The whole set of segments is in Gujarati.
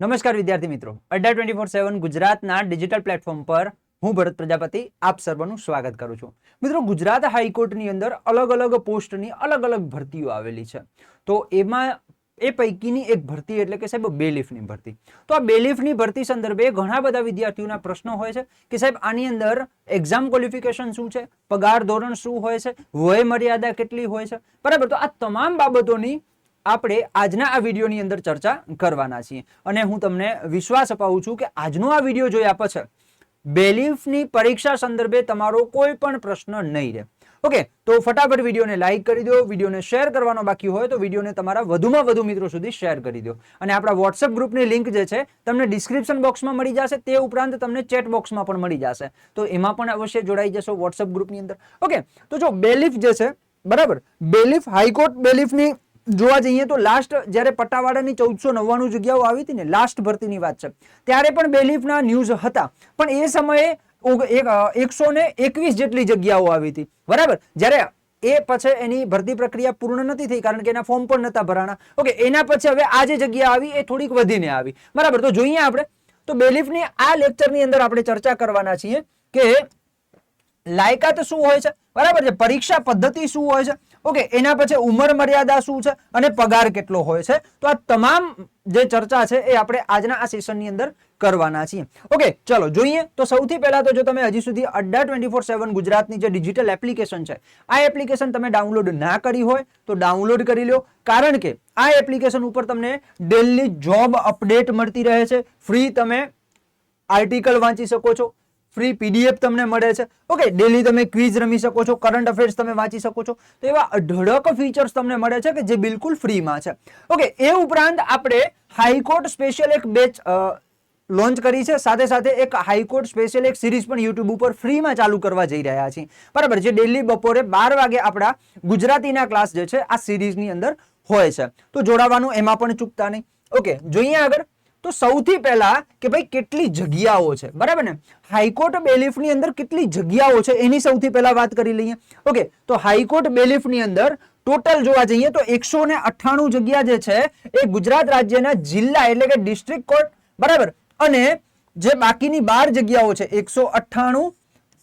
નમસ્કાર વિદ્યાર્થી મિત્રો. અડ્ડા ટ્વેન્ટી ફોર સેવન ગુજરાતના ડિજિટલ પ્લેટફોર્મ પર હું ભરત પ્રજાપતિ આપ સર્વનું સ્વાગત કરું છું. મિત્રો, ગુજરાત હાઈકોર્ટની અંદર અલગ અલગ પોસ્ટની અલગ અલગ ભરતીઓ આવેલી છે. તો એમાં એ પૈકીની એક ભરતી એટલે કે સાહેબ બેલીફની ભરતી. તો આ બેલીફની ભરતી સંદર્ભે ઘણા બધા વિદ્યાર્થીઓના પ્રશ્નો હોય છે કે સાહેબ આની અંદર એક્ઝામ ક્વોલિફિકેશન શું છે? પગાર ધોરણ શું હોય છે? વય મર્યાદા કેટલી હોય છે? બરાબર. તો આ તમામ બાબતોની આપણે આજના આ વિડીયોની અંદર ચર્ચા કરવાના છીએ. અને હું તમને વિશ્વાસ અપાવું છું કે આજનો આ વીડિયો જોયા પછી બેલીફની પરીક્ષા સંદર્ભે તમારો કોઈ પણ પ્રશ્ન નહીં રહે. ઓકે, તો ફટાફટ વિડીયોને લાઇક કરી દો, વિડીયોને શેર કરવાનો બાકી હોય તો વિડીયોને તમારા વધુમાં વધુ મિત્રો સુધી શેર કરી દો. અને આપણા વોટ્સઅપ ગ્રુપની લિંક જે છે, તમને ડિસ્ક્રિપ્શન બોક્સમાં મળી જશે, તે ઉપરાંત તમને ચેટ બોક્સમાં પણ મળી જશે. તો એમાં પણ અવશ્ય જોડાઈ જશો વોટ્સઅપ ગ્રુપની અંદર. ઓકે, તો જો બેલીફ જે છે, બરાબર? બેલીફ હાઈકોર્ટ બેલીફની જોવા જઈએ તો લાસ્ટ જ્યારે પટ્ટાવાળાની ચૌદસો નવ્વાણું જગ્યાઓ આવી હતી ને લાસ્ટ ભરતીની વાત છે. ત્યારે પણ બેલીફના ન્યૂઝ હતા. પણ એ સમયે એક, એકસો ને એકવીસ જેટલી જગ્યાઓ આવી હતી. બરાબર? જ્યારે એ પછી એની ભરતી પ્રક્રિયા પૂર્ણ નથી થઈ કારણ કે એના ફોર્મ પણ નતા ભરાણા. ઓકે એના પછી હવે આ જે જગ્યા આવી એ થોડીક વધીને આવી. બરાબર? તો જોઈએ આપણે. તો બેલીફની આ લેક્ચરની અંદર આપણે ચર્ચા કરવાના છીએ કે લાયકાત શું હોય છે? બરાબર છે? પરીક્ષા પદ્ધતિ શું હોય છે? ઓકે, એના પછી ઉંમર મર્યાદા શું છે અને પગાર કેટલો હોય છે? તો આ તમામ જે ચર્ચા છે એ આપણે આજના આ સેશનની અંદર કરવાના છીએ. ઓકે, ચલો, જોઈએ. તો સૌથી પહેલા તો જો તમે હજી સુધી અડ્ડા ટ્વેન્ટી ફોર સેવન ગુજરાતની જે ડિજિટલ એપ્લિકેશન છે, આ એપ્લિકેશન તમે ડાઉનલોડ ના કરી હોય તો ડાઉનલોડ કરી લો. કારણ કે આ એપ્લિકેશન ઉપર તમને ડેલી જોબ અપડેટ મળતી રહે છે. ફ્રી તમે આર્ટિકલ વાંચી શકો છો. ફ્રી પીડીએફ તમને મળે છે. ઓકે ડેલી તમે ક્વિઝ રમી શકો છો કરંટ અફેર્સ તમે વાંચી શકો છો. તો એવા અઢળક ફીચર્સ તમને મળે છે કે જે બિલકુલ ફ્રીમાં છે. ઓકે એ ઉપરાંત આપણે હાઈકોર્ટ સ્પેશિયલ એક બેચ લોન્ચ કરી છે. સાથે સાથે એક હાઈકોર્ટ સ્પેશિયલ એક સિરીઝ પણ યુટ્યુબ ઉપર ફ્રીમાં ચાલુ કરવા જઈ રહ્યા છીએ. બરાબર, જે ડેલી બપોરે બાર વાગે આપણા ગુજરાતીના ક્લાસ જે છે, આ સિરીઝની અંદર હોય છે. તો જોડાવાનું, એમાં પણ ચૂકતા નહીં. ઓકે જોઈએ આગળ. તો સૌથી પહેલા કે ભાઈ કેટલી જગ્યાઓ છે, બરાબર ને? હાઈકોર્ટ બેલીફની અંદર કેટલી જગ્યાઓ છે, એની સૌથી પહેલા વાત કરી લઈએ. ઓકે, તો હાઈકોર્ટ બેલીફની અંદર ટોટલ જોવા જઈએ તો એકસો ને અઠ્ઠાણું જગ્યા જે છે, એ ગુજરાત રાજ્યના જિલ્લા એટલે કે ડિસ્ટ્રિક્ટ કોર્ટ, બરાબર? અને જે બાકીની બાર જગ્યાઓ છે, એકસો અઠ્ઠાણું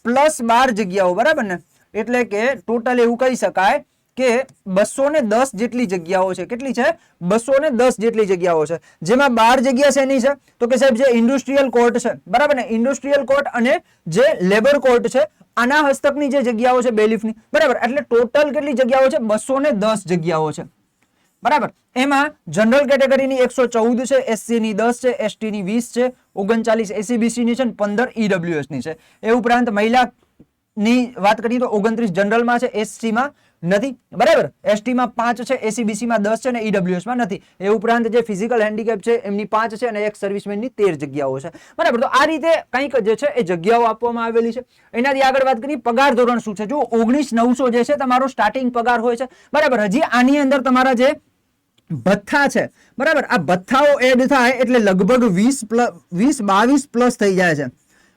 પ્લસ બાર જગ્યાઓ, બરાબર ને? એટલે કે ટોટલ એવું કહી શકાય કે બસો ને દસ જેટલી જગ્યાઓ છે. કેટલી છે? બસો ને દસ જેટલી જગ્યાઓ છે. જેમાં બાર જગ્યા શેની છે? તો કે સાહેબ, જે ઇન્ડસ્ટ્રીયલ કોર્ટ છે. બરાબર ને? ઇન્ડસ્ટ્રીયલ કોર્ટ અને જે લેબર કોર્ટ છે, આના હસ્તકની જે જગ્યાઓ છે બેલીફની બરાબર? એટલે ટોટલ કેટલી જગ્યાઓ છે? બસો ને દસ જગ્યાઓ છે. બરાબર? એમાં જનરલ કેટેગરીની એકસો ચૌદ છે એસસી ની દસ છે એસટી ની વીસ છે, ઓગણચાલીસ એસીબીસીની છે પંદર ઈડબ્લ્યુએસની છે. એ ઉપરાંત મહિલા ની વાત કરીએ તો ઓગણત્રીસ જનરલમાં છે એસટી માં નથી. બરાબર? એસટીમાં પાંચ છે એસીબીસીમાં દસ છે અને ઈડબ્લ્યુએસમાં નથી. એ ઉપરાંત જે ફિઝિકલ હેન્ડીકેપ છે, એમની પાંચ છે અને એક સર્વિસમેનની તેર જગ્યાઓ છે. બરાબર? તો આ રીતે કંઈક જે છે, એ જગ્યાઓ આપવામાં આવેલી છે. એનાથી આગળ વાત કરીએ, પગાર ધોરણ શું છે? જો ઓગણીસ નવસો જે છે, તમારો સ્ટાર્ટિંગ પગાર હોય છે. બરાબર? હજી આની અંદર તમારા જે ભથ્થા છે, બરાબર? આ ભથ્થાઓ એડ થાય એટલે લગભગ વીસ પ્લસ વીસ બાવીસ પ્લસ થઈ જાય છે.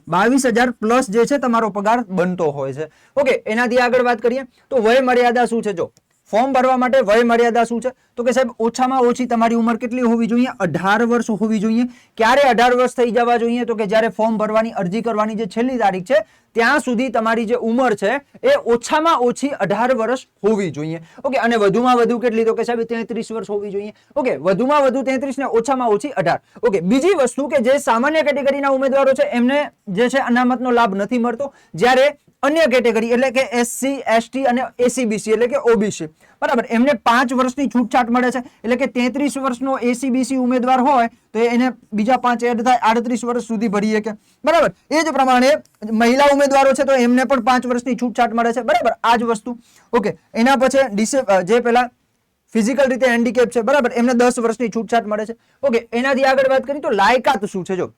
બાવીસ હજાર પ્લસ જે છે, તમારો પગાર બનતો હોય છે. ઓકે એનાથી આગળ વાત કરીએ. તો વય મર્યાદા શું છે? જો ફોર્મ ભરવા માટે વય મર્યાદા શું છે? તો કે સાહેબ, ઓછામાં ઓછી તમારી ઉંમર કેટલી હોવી જોઈએ? અઢાર વર્ષ હોવી જોઈએ. ક્યારે અઢાર વર્ષ થઈ જવા જોઈએ? તો કે જ્યારે ફોર્મ ભરવાની અરજી કરવાની જે છેલ્લી તારીખ છે, ત્યાં સુધી તમારી જે ઉંમર છે, એ ઓછામાં ઓછી અઢાર વર્ષ હોવી જોઈએ. ઓકે, અને વધુમાં વધુ કેટલી? તો કે સાહેબ, તેત્રીસ વર્ષ હોવી જોઈએ. ઓકે, વધુમાં વધુ તેત્રીસ ને ઓછામાં ઓછી અઢાર. ઓકે, બીજી વસ્તુ કે જે સામાન્ય કેટેગરીના ઉમેદવારો છે, એમને જે છે અનામતનો લાભ નથી મળતો. જ્યારે અન્ય કેટેગરી, એટલે કે એસસી એસટી અને એસીબીસી એટલે કે ઓબીસી બરાબર, એમને પાંચ વર્ષની છૂટછાટ મળે છે, એટલે કે તેત્રીસ વર્ષનો એસીબીસી ઉમેદવાર હોય, તો એને બીજા પાંચ એડ થાય, આડત્રીસ વર્ષ સુધી ભરીએ કે બરાબર, એ જ પ્રમાણે મહિલા ઉમેદવારો છે, તો એમને પણ પાંચ વર્ષની છૂટછાટ મળે છે. બરાબર, આ જ વસ્તુ. ઓકે, એના પછી ડિસે જે પેલા ફિઝિકલ રીતે હેન્ડીકેપ છે, બરાબર, એમને દસ વર્ષની છૂટછાટ મળે છે. ઓકે, એનાથી આગળ વાત કરીએ તો લાયકાત શું છે, જો?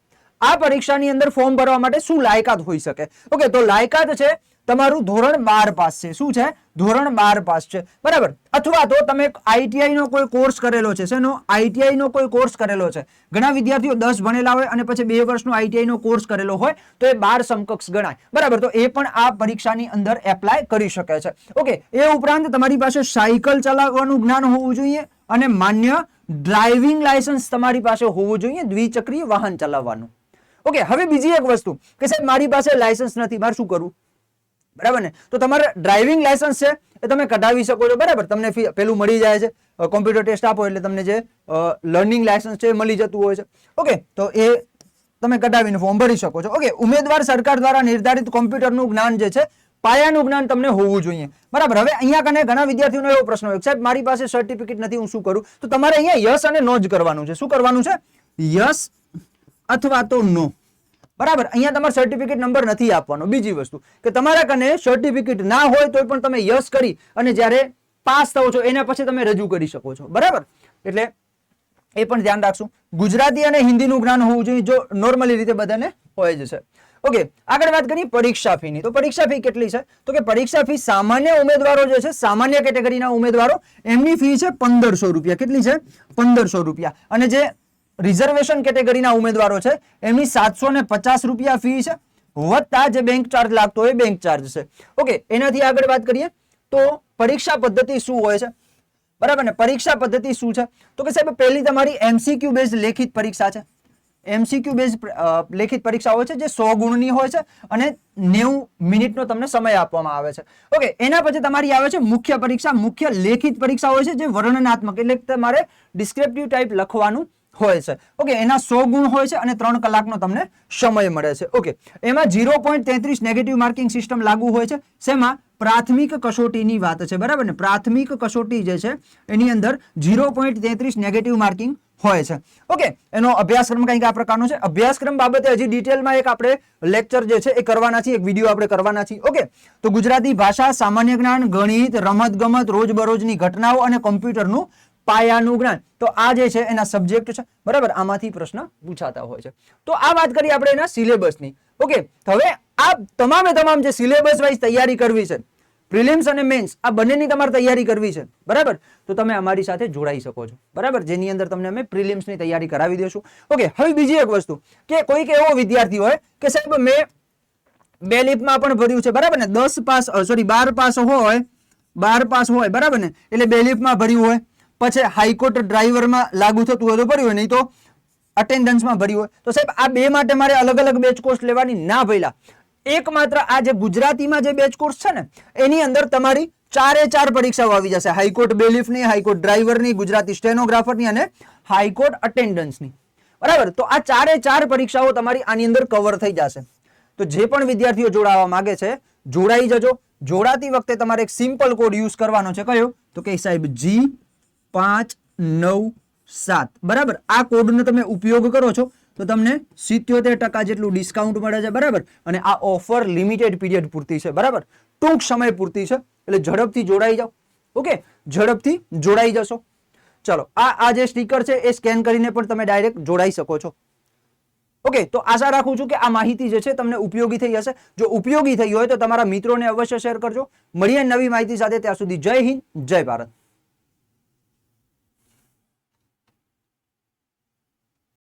આ પરીક્ષાની અંદર ફોર્મ ભરવા માટે શું લાયકાત હોઈ શકે? ઓકે તો લાયકાત છે તમારું ધોરણ બાર પાસ છે. શું છે? ધોરણ બાર પાસ છે. બરાબર? અથવા તો તમે આઈટીઆઈ નો કોઈ કોર્સ કરેલો છે. શેનો? આઈટીઆઈ નો કોઈ કોર્સ કરેલો છે. ઘણા વિદ્યાર્થીઓ દસ ભણેલા હોય અને પછી બે વર્ષનો આઈટીઆઈ નો કોર્સ કરેલો હોય, તો એ બાર સમકક્ષ ગણાય. બરાબર? તો એ પણ આ પરીક્ષાની અંદર એપ્લાય કરી શકે છે. ઓકે એ ઉપરાંત તમારી પાસે સાયકલ ચલાવવાનું જ્ઞાન હોવું જોઈએ અને માન્ય ડ્રાઇવિંગ લાયસન્સ તમારી પાસે હોવું જોઈએ દ્વિચક્રીય વાહન ચલાવવાનું. ઓકે, હવે બીજી એક વસ્તુ કે સાહેબ, મારી પાસે લાયસન્સ નથી, મારે શું કરવું? બરાબર ને? તો તમારે ડ્રાઇવિંગ લાયસન્સ છે એ તમે કઢાવી શકો છો, બરાબર? તમને પેલું મળી જાય છે કોમ્પ્યુટર ટેસ્ટ આપો એટલે તમને જે લર્નિંગ લાયસન્સ છે એ મળી જતું હોય છે. ઓકે, તો એ તમે કઢાવીને ફોર્મ ભરી શકો છો. ઓકે, ઉમેદવાર સરકાર દ્વારા નિર્ધારિત કોમ્પ્યુટરનું જ્ઞાન જે છે, પાયાનું જ્ઞાન તમને હોવું જોઈએ. બરાબર? હવે અહીંયા કને ઘણા વિદ્યાર્થીઓનો એવો પ્રશ્ન હોય સાહેબ, મારી પાસે સર્ટિફિકેટ નથી, હું શું કરું? તો તમારે અહીંયા યસ અને નો જ કરવાનું છે. શું કરવાનું છે? યસ અથવા તો નો બરાબર? અહીંયા તમારે સર્ટિફિકેટ નંબર નથી આપવાનો. બીજી વસ્તુ, કે તમારા કને સર્ટિફિકેટ ના હોય તો પણ તમે યસ કરી અને જ્યારે પાસ થવો છો, એના પછી તમે રજૂ કરી શકો છો. બરાબર? એટલે એ પણ ધ્યાન રાખશું. ગુજરાતી અને હિન્દીનું જ્ઞાન હોવું જોઈએ, જો નોર્મલી રીતે બધાને હોય જ છે. ઓકે આગળ વાત કરીએ પરીક્ષા ફીની. તો પરીક્ષા ફી કેટલી છે? તો કે પરીક્ષા ફી સામાન્ય ઉમેદવારો જે છે, સામાન્ય કેટેગરીના ઉમેદવારો, એમની ફી છે પંદરસો રૂપિયા. કેટલી છે? પંદરસો રૂપિયા. અને જે રિઝર્વેશન કેટેગરીના ઉમેદવારો છે. એમની સાતસો પચાસ રૂપિયા ફી છે. વત્તા જે બેંક ચાર્જ લાગતો હોય બેંક ચાર્જ છે. ઓકે, એનાથી આગળ વાત કરીએ તો પરીક્ષા પદ્ધતિ શું હોય છે? બરાબર ને? પરીક્ષા પદ્ધતિ શું છે? તો કે સાહેબ, પહેલી તમારી એમસીક્યુ બેઝ લેખિત પરીક્ષા છે. એમસીક્યુ બેઝ લેખિત પરીક્ષા હોય છે જે સો ગુણની હોય છે અને નેવું મિનિટનો તમને સમય આપવામાં આવે છે. ઓકે, એના પછી તમારી આવે છે મુખ્ય પરીક્ષા. મુખ્ય લેખિત પરીક્ષા હોય છે જે વર્ણનાત્મક, એટલે તમારે ડિસ્ક્રિપ્ટિવ ટાઈપ લખવાનું હોય છે. ઓકે એના સો ગુણ હોય છે અને ત્રણ કલાકનો તમને સમય મળે છે. ઓકે એમાં ઝીરો પોઈન્ટ તેત્રીસ નેગેટિવ માર્કિંગ સિસ્ટમ લાગુ હોય છે. શેમાં? પ્રાથમિક કસોટીની વાત છે, બરાબર ને? પ્રાથમિક કસોટી જે છે, એની અંદર ઝીરો પોઈન્ટ તેત્રીસ નેગેટિવ માર્કિંગ હોય છે. ઓકે એનો અભ્યાસક્રમ કંઈક આ પ્રકારનો છે. અભ્યાસક્રમ બાબતે હજી ડિટેલમાં એક આપણે લેક્ચર જે છે, એ કરવાના છીએ. એક વીડિયો આપણે કરવાના છીએ. ઓકે તો ગુજરાતી ભાષા સામાન્ય જ્ઞાન, ગણિત, રમત ગમત, રોજબરોજની ઘટનાઓ અને કોમ્પ્યુટરનું પાયાનું જ્ઞાન. તો આ જે છે એના સબ્જેક્ટ છે. બરાબર? આમાંથી પ્રશ્ન પૂછાતા હોય છે. તો આ વાત કરીએ આપણે એના સિલેબસની ઓકે હવે આ તમામે તમામ જે સિલેબસ વાઇઝ તૈયારી કરવી છે પ્રિલિમ્સ અને મેન્સ આ બંનેની તમારે તૈયારી કરવી છે. બરાબર? તો તમે અમારી સાથે જોડાઈ શકો છો. બરાબર? જેની અંદર તમને અમે પ્રિલિમ્સની તૈયારી કરાવી દઈશું. ઓકે હવે બીજી એક વસ્તુ કે કોઈક એવો વિદ્યાર્થી હોય કે સાહેબ, મેં બે લીપમાં પણ ભર્યું છે. બરાબર ને? દસ પાસ સોરી બાર પાસ હોય, બાર પાસ હોય. બરાબર ને? એટલે બે લીપમાં ભર્યું હોય. પછી હાઈકોર્ટ ડ્રાઈવરમાં લાગુ થતું હોય તો ભર્યું હોય, નહીં તો અટેન્ડન્સમાં ભર્યું હોય. તો સાહેબ, આ બે માટે મારે અલગ અલગ બેચ કોર્સ લેવાની ના ભયલા. એકમાત્ર આ જે ગુજરાતીમાં જે બેચ કોર્સ છે ને, એની અંદર તમારી ચારે ચાર પરીક્ષાઓ આવી જશે. હાઈકોર્ટ બેલીફની, હાઈકોર્ટ ડ્રાઈવરની, ગુજરાતી સ્ટેનોગ્રાફરની અને હાઈકોર્ટ અટેન્ડન્સની બરાબર? તો આ ચારે ચાર પરીક્ષાઓ તમારી આની અંદર કવર થઈ જશે. તો જે પણ વિદ્યાર્થીઓ જોડાવા માંગે છે, જોડાઈ જજો. જોડાતી વખતે તમારે એક સિમ્પલ કોડ યુઝ કરવાનો છે. કયો? તો કે સાહેબ જી પાંચ નવ સાત. બરાબર? આ કોડનો તમે ઉપયોગ કરો છો, તો તમને સિત્યોતેર ટકા જેટલું ડિસ્કાઉન્ટ મળે છે, બરાબર? અને આ ઓફર લિમિટેડ પીરિયડ પૂરતી છે, બરાબર? ટૂંક સમય પૂરતી છે, એટલે ઝડપથી જોડાઈ જાઓ. ઓકે? ઝડપથી જોડાઈ જશો. ચલો, આ આ જે સ્ટીકર છે, એ સ્કેન કરીને પણ તમે ડાયરેક્ટ જોડાઈ શકો છો. ઓકે? તો આશા રાખું છું કે આ માહિતી જે છે, તમને ઉપયોગી થઈ હશે. જો ઉપયોગી થઈ હોય, તો તમારા મિત્રોને અવશ્ય શેર કરજો. મળીએ નવી માહિતી સાથે. ત્યાં સુધી જય હિન્દ, જય ભારત.